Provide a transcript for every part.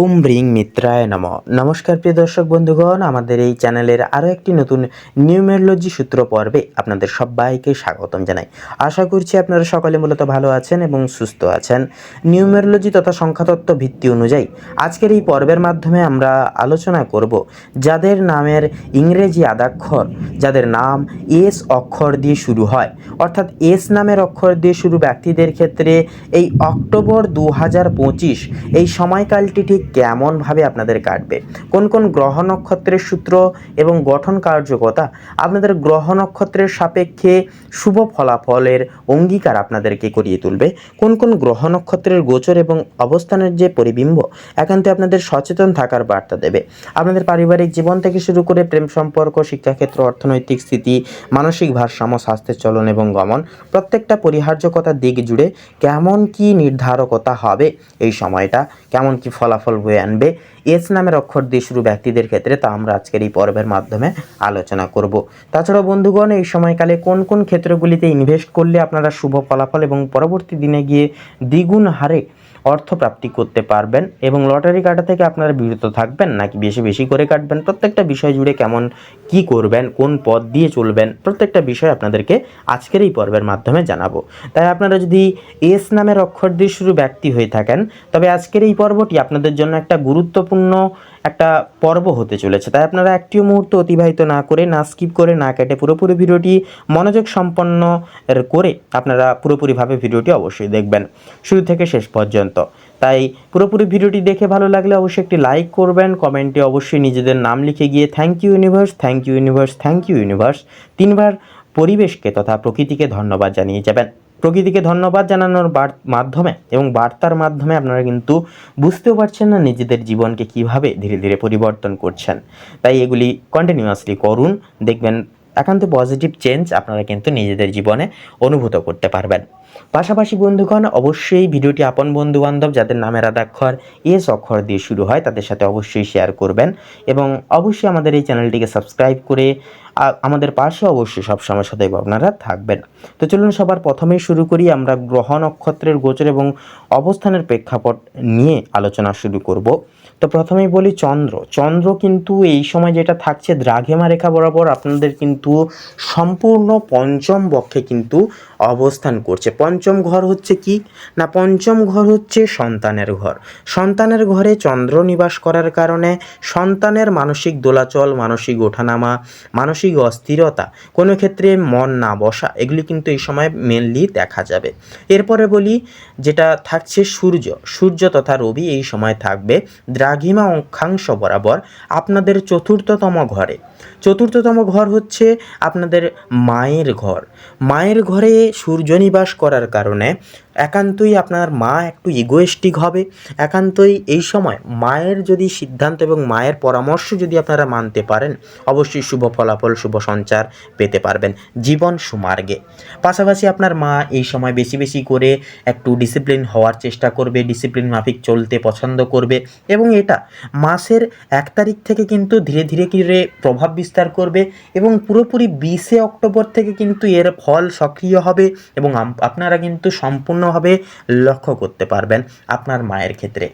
ওম bring মিত্রায় নম। নমস্কার প্রিয় দর্শক বন্ধুগণ, আমাদের এই চ্যানেলের আরও একটি নতুন নিউমেরোলজি সূত্র পর্বে আপনাদের সবাইকে স্বাগতম জানাই। আশা করছি আপনারা সকলে মূলত ভালো আছেন এবং সুস্থ আছেন। নিউমেরোলজি তথা সংখ্যাতত্ত্ব ভিত্তি অনুযায়ী আজকের এই পর্বের মাধ্যমে আমরা আলোচনা করব যাদের নামের ইংরেজি আদাক্ষর, যাদের নাম এস অক্ষর দিয়ে শুরু হয়। অর্থাৎ এস নামের অক্ষর দিয়ে শুরু ব্যক্তিদের ক্ষেত্রে এই অক্টোবর দু হাজার পঁচিশ এই সময়কালটি ঠিক কেমনভাবে আপনাদের কাটবে? কোন কোন গ্রহ নক্ষত্রের সূত্র এবং গঠন কার্যকতা আপনাদের গ্রহ নক্ষত্রের সাপেক্ষে শুভ ফলাফলের অঙ্গীকার আপনাদেরকে করিয়ে তুলবে? কোন কোন গ্রহ নক্ষত্রের গোচর এবং অবস্থানের যে পরিবিম্ব, একান্তে আপনাদের সচেতন থাকার বার্তা দেবে। আপনাদের পারিবারিক জীবন থেকে শুরু করে প্রেম সম্পর্ক, শিক্ষাক্ষেত্র, অর্থনৈতিক স্থিতি, মানসিক ভারসাম্য, স্বাস্থ্যের চলন এবং গমন, প্রত্যেকটা পরিহার্যকতার দিক জুড়ে কেমন কি নির্ধারকতা হবে এই সময়টা? কেমন কি ফলাফল বয়ে আনবে। এস নামের অক্ষর দিয়ে শুরু ব্যক্তিদের ক্ষেত্রে তা আমরা আজকের এই পর্বের মাধ্যমে আলোচনা করব। তাছাড়া বন্ধুগণ, এই সময়কালে কোন কোন ক্ষেত্রগুলিতে ইনভেস্ট করলে আপনারা শুভ ফলাফল এবং পরবর্তী দিনে গিয়ে দ্বিগুণ হারে অর্থ প্রাপ্তি করতে পারবেন এবং লটারি কাটা থেকে আপনারা বিরত থাকবেন নাকি বেশি বেশি করে কাটবেন? প্রত্যেকটা বিষয় জুড়ে কেমন কি করবেন, কোন পথ দিয়ে চলবেন, প্রত্যেকটা বিষয় আপনাদেরকে আজকের এই পর্বের মাধ্যমে জানাব। তাই আপনারা যদি এস নামের অক্ষর দিয়ে শুরু ব্যক্তি হয়ে থাকেন, তবে আজকের এই পর্বটি আপনাদের জন্য একটা গুরুত্বপূর্ণ একটা পর্ব হতে চলেছে। তাই আপনারা একটিও মুহূর্ত অতিবাহিত না করে, না স্কিপ করে, না কেটে পুরোপুরি ভিডিওটি মনোযোগ সম্পন্ন করে আপনারা পুরোপুরিভাবে ভিডিওটি অবশ্যই দেখবেন। শুরু থেকে শেষ পর্যন্ত তাই পুরোপুরি ভিডিওটি দেখে ভালো লাগলে অবশ্যই একটি লাইক করবেন কমেন্টে অবশ্যই নিজেদের নাম লিখে গিয়ে thank you universe thank you universe thank you universe তিনবার পরিবেশকে তথা প্রকৃতিকে ধন্যবাদ জানিয়ে যাবেন। প্রকৃতিকে ধন্যবাদ জানানোর মাধ্যমে এবং বার্তার মাধ্যমে আপনারা কিন্তু বুঝতেও পারছেন না নিজেদের জীবনকে কীভাবে ধীরে ধীরে পরিবর্তন করছেন। তাই এগুলি কন্টিনিউয়াসলি করুন, দেখবেন একান্ত পজিটিভ চেঞ্জ আপনারা কিন্তু নিজেদের জীবনে অনুভূত করতে পারবেন। পাশাপাশি বন্ধুগণ, অবশ্যই ভিডিওটি আপন বন্ধু বান্ধব যাদের নামের আদাক্ষর এস অক্ষর দিয়ে শুরু হয়, তাদের সাথে অবশ্যই শেয়ার করবেন এবং অবশ্যই আমাদের এই চ্যানেলটিকে সাবস্ক্রাইব করে আমাদের পাশে অবশ্যই সবসময় সदैব আপনারা থাকবেন। তো চলুন সবার প্রথমেই শুরু করি, আমরা গ্রহ নক্ষত্রের গোচর এবং অবস্থানের প্রেক্ষাপট নিয়ে আলোচনা শুরু করব। তো প্রথমেই বলি চন্দ্র। চন্দ্র কিন্তু এই সময় যেটা থাকছে দ্রাঘেমা রেখা বরাবর আপনাদের কিন্তু সম্পূর্ণ পঞ্চম বক্ষে কিন্তু অবস্থান করছে। পঞ্চম ঘর হচ্ছে কি? না, পঞ্চম ঘর হচ্ছে সন্তানের ঘর। সন্তানের ঘরে চন্দ্র নিবাস করার কারণে সন্তানের মানসিক দোলাচল, মানসিক ওঠানামা, মানসিক অস্থিরতা কোনো ক্ষেত্রে মন না বসা, এগুলি কিন্তু এই সময় মেনলি দেখা যাবে। এরপরে বলি যেটা থাকছে সূর্য। সূর্য তথা রবি এই সময় থাকবে দ্রাঘিমা অক্ষাংশ বরাবর আপনাদের চতুর্থতম ঘরে। চতুর্থতম ঘর হচ্ছে আপনাদের মায়ের ঘর। মায়ের ঘরে সূর্য নিবাস করার কারণে একান্তই আপনার মা একটু ইগোয়েস্টিক হবে, একান্তই এই সময় মায়ের যদি সিদ্ধান্ত এবং মায়ের পরামর্শ যদি আপনারা মানতে পারেন, অবশ্যই শুভ ফলাফল, শুভ সঞ্চার পেতে পারবেন জীবন সুমার্গে। পাশাপাশি আপনার মা এই সময় বেশি বেশি করে একটু ডিসিপ্লিন হওয়ার চেষ্টা করবে ডিসিপ্লিন মাফিক চলতে পছন্দ করবে এবং এটা মাসের এক তারিখ থেকে কিন্তু ধীরে ধীরে ধীরে প্রভাব বিস্তার করবে এবং পুরোপুরি বিশে অক্টোবর থেকে কিন্তু এর ফল সক্রিয় হবে এবং আপনারা কিন্তু সম্পূর্ণভাবে লক্ষ্য করতে পারবেন আপনার মায়ের ক্ষেত্রে।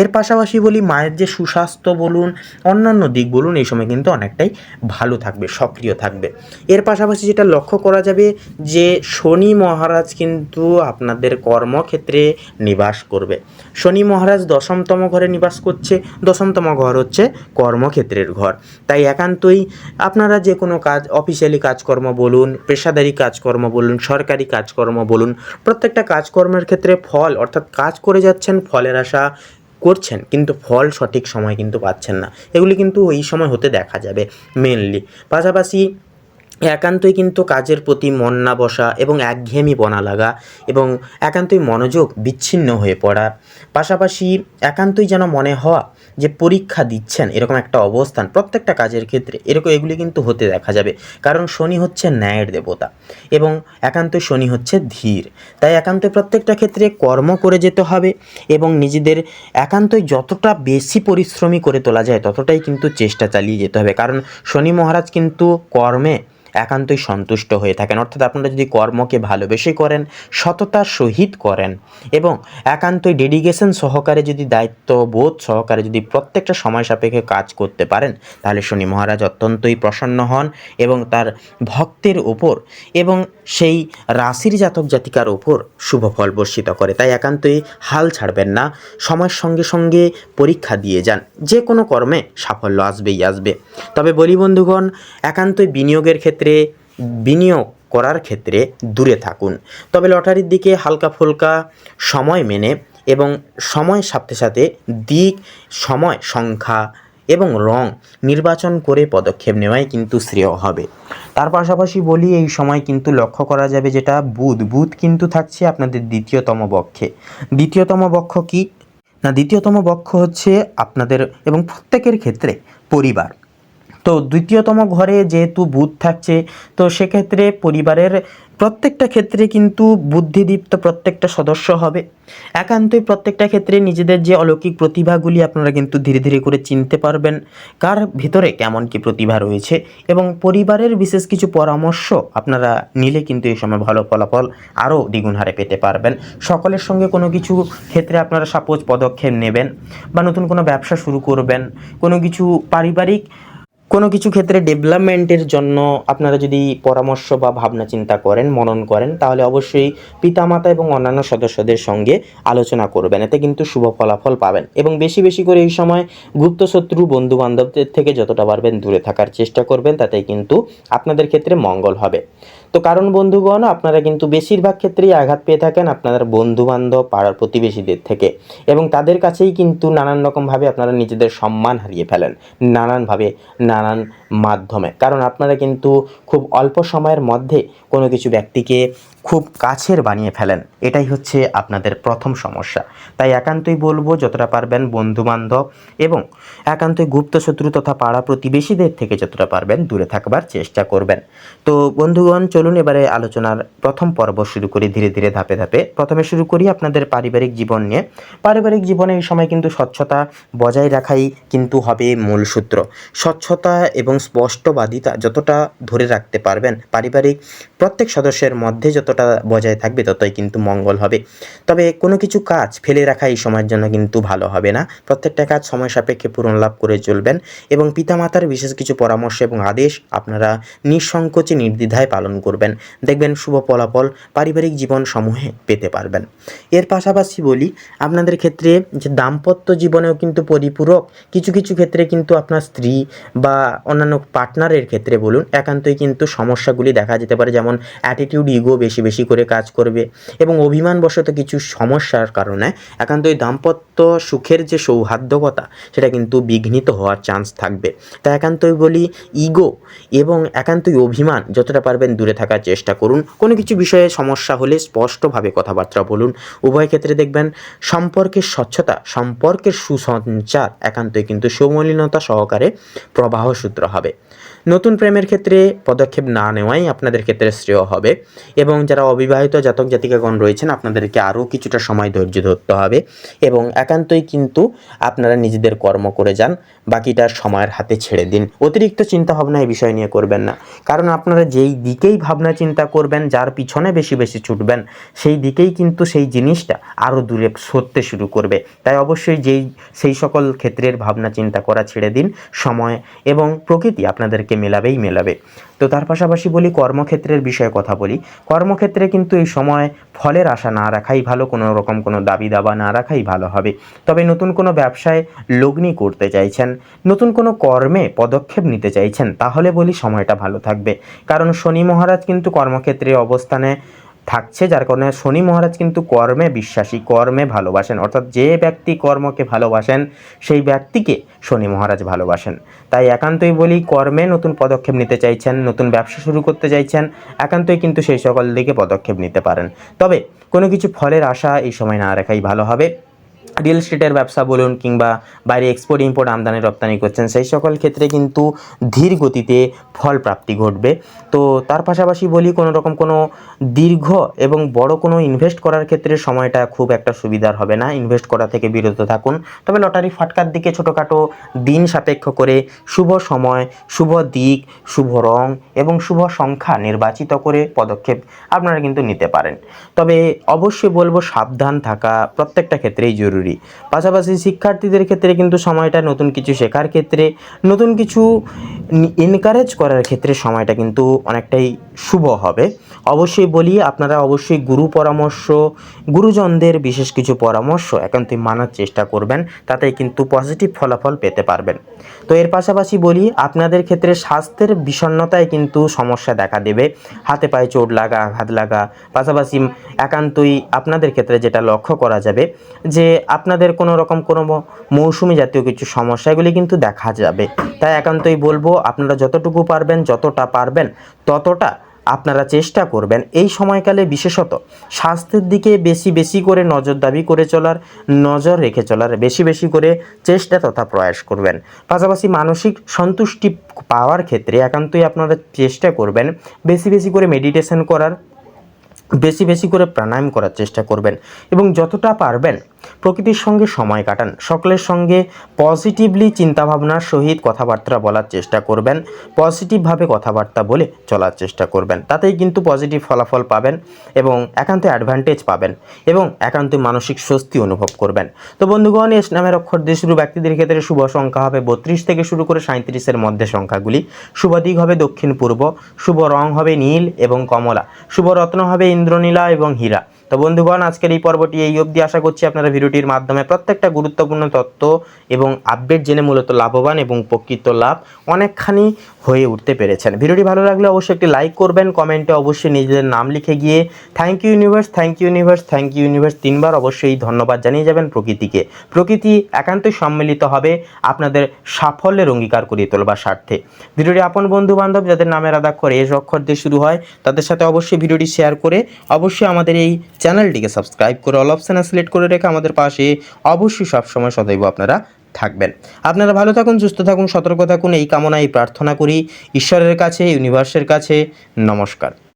এর পাশাপাশি বলি মায়ের যে সুস্বাস্থ্য বলুন, অন্যান্য দিক বলুন, এই সময় কিন্তু অনেকটাই ভালো থাকবে, সক্রিয় থাকবে। এর পাশাপাশি যেটা লক্ষ্য করা যাবে যে শনি মহারাজ কিন্তু আপনাদের কর্মক্ষেত্রে নিবাস করবে। শনি মহারাজ দশমতম ঘরে নিবাস করছে, দশমতম ঘর হচ্ছে কর্মক্ষেত্রের ঘর। তাই একান্তই আপনারা যে কোনো কাজ, অফিসিয়ালি কাজকর্ম বলুন, পেশাদারি কাজকর্ম বলুন, সরকারি কাজকর্ম বলুন, প্রত্যেকটা কাজকর্মের ক্ষেত্রে ফল, অর্থাৎ কাজ করে যাচ্ছেন, ফলের আশা করছেন, কিন্তু ফল সঠিক সময় কিন্তু পাচ্ছেন না। এগুলি কিন্তু এই সময় হতে দেখা যাবে মেনলি পাশাপাশি একান্তই কিন্তু কাজের প্রতি মন না বসা এবং একঘেয়েমি বনা লাগা এবং একান্তই মনোযোগ বিচ্ছিন্ন হয়ে পড়া। পাশাপাশি একান্তই যেন মনে হওয়া যে পরীক্ষা দিচ্ছেন, এরকম একটা অবস্থান প্রত্যেকটা কাজের ক্ষেত্রে এরকম এগুলি কিন্তু হতে দেখা যাবে। কারণ শনি হচ্ছে ন্যায়ের দেবতা এবং একান্ত শনি হচ্ছে ধীর। তাই একান্ত প্রত্যেকটা ক্ষেত্রে কর্ম করে যেতে হবে এবং নিজেদের একান্তই যতটা বেশি পরিশ্রমী করে তোলা যায় ততটাই কিন্তু চেষ্টা চালিয়ে যেতে হবে। কারণ শনি মহারাজ কিন্তু কর্মে একান্তই সন্তুষ্ট হয়ে থাকেন। অর্থাৎ আপনারা যদি কর্মকে ভালোবেসে করেন, সততার সহিত করেন এবং একান্তই ডেডিকেশন সহকারে যদি দায়িত্ববোধ সহকারে যদি প্রত্যেকটা সময় সাপেক্ষে কাজ করতে পারেন, তাহলে শনি মহারাজ অত্যন্তই প্রসন্ন হন এবং তার ভক্তের ওপর এবং সেই রাশির জাতক জাতিকার ওপর শুভ ফল বর্ষিত করে। তাই একান্তই হাল ছাড়বেন না, সময়ের সঙ্গে সঙ্গে পরীক্ষা দিয়ে যান। যে কোনো কর্মে সাফল্য আসবেই আসবে। তবে বলি বন্ধুগণ, একান্তই বিনিয়োগের ক্ষেত্রে বিনিয়োগ করার ক্ষেত্রে দূরে থাকুন। তবে লটারির দিকে হালকা ফুলকা সময় মেনে এবং সময়ের সাথে সাথে দিক, সময়, সংখ্যা এবং রং নির্বাচন করে পদক্ষেপ নেওয়াই কিন্তু শ্রেয় হবে। তার পাশাপাশি বলি, এই সময় কিন্তু লক্ষ্য করা যাবে যেটা বুধ। বুধ কিন্তু থাকছে আপনাদের দ্বিতীয়তম বক্ষে দ্বিতীয়তম বক্ষ কি? না, দ্বিতীয়তম বক্ষ হচ্ছে আপনাদের এবং প্রত্যেকের ক্ষেত্রে পরিবার। তো দ্বিতীয়তম ঘরে যেহেতু বুধ থাকছে, তো সেক্ষেত্রে পরিবারের প্রত্যেকটা ক্ষেত্রে কিন্তু বুদ্ধিদীপ্ত প্রত্যেকটা সদস্য হবে। একান্তই প্রত্যেকটা ক্ষেত্রে নিজেদের যে অলৌকিক প্রতিভাগুলি আপনারা কিন্তু ধীরে ধীরে করে চিনতে পারবেন, কার ভিতরে কেমন কি প্রতিভা রয়েছে এবং পরিবারের বিশেষ কিছু পরামর্শ আপনারা নিলে কিন্তু এই সময় ভালো ফলাফল আরও দ্বিগুণ হারে পেতে পারবেন। সকলের সঙ্গে কোনো কিছু ক্ষেত্রে আপনারা সাপোজ পদক্ষেপ নেবেন বা নতুন কোনো ব্যবসা শুরু করবেন, কোনো কিছু পারিবারিক কোনো কিছু ক্ষেত্রে ডেভেলপমেন্টের জন্য আপনারা যদি পরামর্শ বা ভাবনা চিন্তা করেন, মনন করেন, তাহলে অবশ্যই পিতামাতা এবং অন্যান্য সদস্যদের সঙ্গে আলোচনা করবেন। এতে কিন্তু শুভ ফলাফল পাবেন। এবং বেশি বেশি করে এই সময় গুপ্ত শত্রু বন্ধু বান্ধবদের থেকে যতটা পারবেন দূরে থাকার চেষ্টা করবেন তাতে কিন্তু আপনাদের ক্ষেত্রে মঙ্গল হবে। তো কারণ বন্ধুগণ, আপনারা কিন্তু বেশিরভাগ ক্ষেত্রেই আঘাত পেয়ে থাকেন আপনাদের বন্ধু বান্ধব পাড়ার প্রতিবেশীদের থেকে এবং তাদের কাছেই কিন্তু নানান রকমভাবে আপনারা নিজেদের সম্মান হারিয়ে ফেলেন, নানানভাবে, নানান মাধ্যমে। কারণ আপনারা কিন্তু খুব অল্প সময়ের মধ্যে কোনো কিছু ব্যক্তিকে খুব কাছের বানিয়ে ফেলেন। এটাই হচ্ছে আপনাদের প্রথম সমস্যা। তাই একান্তই বলব, যতটা পারবেন বন্ধু বান্ধব এবং একান্তই গুপ্ত শত্রু তথা পাড়া প্রতিবেশীদের থেকে যতটা পারবেন দূরে থাকবার চেষ্টা করবেন। তো বন্ধুগণ চলুন এবারে আলোচনার প্রথম পর্ব শুরু করি ধীরে ধীরে ধাপে ধাপে। প্রথমে শুরু করি আপনাদের পারিবারিক জীবন নিয়ে। পারিবারিক জীবনে এই সময় কিন্তু স্বচ্ছতা বজায় রাখাই কিন্তু হবে মূল সূত্র। স্বচ্ছতা এবং স্পষ্টবাদিতা যতটা ধরে রাখতে পারবেন পারিবারিক প্রত্যেক সদস্যের মধ্যে যতটা বজায় থাকবে ততই কিন্তু মঙ্গল হবে। তবে কোনো কিছু কাজ ফেলে রাখা এই সময়ের জন্য কিন্তু ভালো হবে না। প্রত্যেকটা কাজ সময় সাপেক্ষে পূরণ লাভ করে চলবেন এবং পিতামাতার বিশেষ কিছু পরামর্শ এবং আদেশ আপনারা নিঃসংকোচে নির্দ্বিধায় পালন করবেন। দেখবেন শুভ ফলাফল পারিবারিক জীবন সমূহে পেতে পারবেন। এর পাশাপাশি বলি, আপনাদের ক্ষেত্রে যে দাম্পত্য জীবনেও কিন্তু পরিপূরক কিছু কিছু ক্ষেত্রে কিন্তু আপনার স্ত্রী বা অন্যান্য পার্টনারের ক্ষেত্রে বলুন, একান্তই কিন্তু সমস্যাগুলি দেখা যেতে পারে। যেমন অ্যাটিটিউড ইগো বেশি বেশি করে কাজ করবে এবং অভিমানবশত কিছু সমস্যার কারণে একান্তই দাম্পত্য সুখের যে সৌহার্দ্যকতা, সেটা কিন্তু বিঘ্নিত হওয়ার চান্স থাকবে। তাই একান্তই বলি ইগো এবং একান্তই অভিমান যতটা পারবেন দূরে থাকার চেষ্টা করুন। কোনো কিছু বিষয়ে সমস্যা হলে স্পষ্টভাবে কথাবার্তা বলুন। উভয় ক্ষেত্রে দেখবেন সম্পর্কের স্বচ্ছতা, সম্পর্কের সুসঞ্চার একান্তই কিন্তু সৌমলিনতা সহকারে প্রবাহ সূত্র হবে। নতুন প্রেমের ক্ষেত্রে পদক্ষেপ না নেওয়াই আপনাদের ক্ষেত্রে শ্রেয় হবে এবং যারা অবিবাহিত জাতক জাতিকাগণ রয়েছেন, আপনাদেরকে আরও কিছুটা সময় ধৈর্য ধরতে হবে এবং একান্তই কিন্তু আপনারা নিজেদের কর্ম করে যান। বাকিটা সময়ের হাতে ছেড়ে দিন। অতিরিক্ত চিন্তা ভাবনা এই বিষয় নিয়ে করবেন না। কারণ আপনারা যেই দিকেই ভাবনা চিন্তা করবেন, যার পিছনে বেশি বেশি ছুটবেন, সেই দিকেই কিন্তু সেই জিনিসটা আরও দূরে সরতে শুরু করবে। তাই অবশ্যই যেই, সেই সকল ক্ষেত্রের ভাবনা চিন্তা করা ছেড়ে দিন। সময় এবং প্রকৃতি আপনাদেরকে মেলাবেই মেলাবে। তো তার পাশাপাশি বলি, কর্মক্ষেত্রের বিষয়ে কথা বলি। কর্মক্ষেত্রে কিন্তু এই সময় ফলের আশা না রাখাই ভালো, কোনো রকম কোনো দাবি দাবা না রাখাই ভালো হবে। তবে নতুন কোনো ব্যবসায় লগ্নি করতে চাইছেন নতুন কোনো কর্মে পদক্ষেপ নিতে চাইছেন, তাহলে বলি সময়টা ভালো থাকবে। কারণ শনি মহারাজ কিন্তু কর্মক্ষেত্রে অবস্থানে থাকছে, যার কারণে শনি মহারাজ কিন্তু কর্মে বিশ্বাসী, কর্মে ভালোবাসেন। অর্থাৎ যে ব্যক্তি কর্মকে ভালোবাসেন, সেই ব্যক্তিকে শনি মহারাজ ভালোবাসেন। তাই একান্তই বলি কর্মে নতুন পদক্ষেপ নিতে চাইছেন, নতুন ব্যবসা শুরু করতে চাইছেন, একান্তই কিন্তু সেই সকল দিকে পদক্ষেপ নিতে পারেন। তবে কোনো কিছু ফলের আশা এই সময় না রাখাই ভালো হবে। রিয়েল এস্টেটের ব্যবসা বলুন কিংবা বাইরে এক্সপোর্ট ইম্পোর্ট আমদানি, রপ্তানি করছেন, সেই সকল ক্ষেত্রে কিন্তু ধীর গতিতে ফল প্রাপ্তি ঘটবে। তো তার পাশাপাশি বলি, কোনো রকম কোনো দীর্ঘ এবং বড় কোনো ইনভেস্ট করার ক্ষেত্রে সময়টা খুব একটা সুবিধার হবে না। ইনভেস্ট করা থেকে বিরত থাকুন। তবে লটারি ফাটকার দিকে ছোটোখাটো দিন সাপেক্ষ করে শুভ সময়, শুভ দিক, শুভ রং এবং শুভ সংখ্যা নির্বাচিত করে পদক্ষেপ আপনারা কিন্তু নিতে পারেন। তবে অবশ্যই বলব, সাবধান থাকা প্রত্যেকটা ক্ষেত্রেই জরুরি। পাশাপাশি শিক্ষার্থীদের ক্ষেত্রে কিন্তু সময়টা নতুন কিছু শেখার ক্ষেত্রে, নতুন কিছু এনকারেজ করার ক্ষেত্রে সময়টা কিন্তু অনেকটাই শুভ হবে। অবশ্যই বলি, আপনারা অবশ্যই গুরু পরামর্শ, গুরুজনদের বিশেষ কিছু পরামর্শ একান্তই মানার চেষ্টা করবেন তাতে কিন্তু পজিটিভ ফলাফল পেতে পারবেন। তো এর পাশাপাশি বলি, আপনাদের ক্ষেত্রে স্বাস্থ্যের বিষণ্ণতায় কিন্তু সমস্যা দেখা দেবে। হাতে পায়ে চোট লাগা আঘাত লাগা, পাশাপাশি একান্তই আপনাদের ক্ষেত্রে যেটা লক্ষ্য করা যাবে, যে আপনাদের কোনো রকম কোনো মৌসুমি জাতীয় কিছু সমস্যা, এগুলি কিন্তু দেখা যাবে। তাই একান্তই বলব, আপনারা যতটুকু পারবেন, যতটা পারবেন, ততটা আপনারা চেষ্টা করবেন এই সময়কালে বিশেষত স্বাস্থ্যের দিকে বেশি বেশি করে নজরদারি করে চলার, নজর রেখে চলার বেশি বেশি করে চেষ্টা তথা প্রয়াস করবেন। পাশাপাশি মানসিক সন্তুষ্টি পাওয়ার ক্ষেত্রে একান্তই আপনারা চেষ্টা করবেন বেশি বেশি করে মেডিটেশন করার, বেশি বেশি করে প্রাণায়াম করার চেষ্টা করবেন এবং যতটা পারবেন প্রকৃতির সঙ্গে সময় কাটান। সকলের সঙ্গে পজিটিভলি চিন্তাভাবনার সহিত কথাবার্তা বলার চেষ্টা করবেন পজিটিভভাবে কথাবার্তা বলে চলার চেষ্টা করবেন। তাতেই কিন্তু পজিটিভ ফলাফল পাবেন এবং একান্ত অ্যাডভান্টেজ পাবেন এবং একান্ত মানসিক স্বস্তি অনুভব করবেন। তো বন্ধুগণ, এস নামের অক্ষর দিয়ে শুরু ব্যক্তিদের ক্ষেত্রে শুভ সংখ্যা হবে বত্রিশ থেকে শুরু করে সাঁত্রিশের মধ্যে সংখ্যাগুলি। শুভ দিক হবে দক্ষিণ পূর্ব শুভ রং হবে নীল এবং কমলা, শুভ রত্ন হবে ইন্দ্রনীলা এবং হীরা। তো বন্ধুগণ, আজকের এই পর্বটি এই অবধি। আশা করছি আপনারা ভিডিওটির মাধ্যমে প্রত্যেকটা গুরুত্বপূর্ণ তথ্য এবং আপডেট জেনে মূলত লাভবান এবং প্রকৃত লাভ অনেকখানি হয়ে উঠতে পেরেছেন। ভিডিওটি ভালো লাগলে অবশ্যই একটি লাইক করবেন, কমেন্টে অবশ্যই নিজেদের নাম লিখে গিয়ে thank you universe thank you universe thank you universe তিনবার অবশ্যই ধন্যবাদ জানিয়ে যাবেন প্রকৃতিকে। প্রকৃতি একান্তই সম্মিলিত হবে আপনাদের সাফল্যের অঙ্গীকার করিয়ে তোলবার স্বার্থে। ভিডিওটি আপন বন্ধু বান্ধব যাদের নামের আদাক্ষর এস অক্ষর দিয়ে শুরু হয়, তাদের সাথে অবশ্যই ভিডিওটি শেয়ার করে অবশ্যই আমাদের এই চ্যানেলটিকে সাবস্ক্রাইব করে অল অপশানে সিলেক্ট করে রেখে আমাদের পাশে অবশ্যই সবসময় সদৈব আপনারা থাকবেন। আপনারা ভালো থাকুন, সুস্থ থাকুন, সতর্ক থাকুন, এই কামনায় প্রার্থনা করি। ঈশ্বরের কাছে, ইউনিভার্সের কাছে নমস্কার।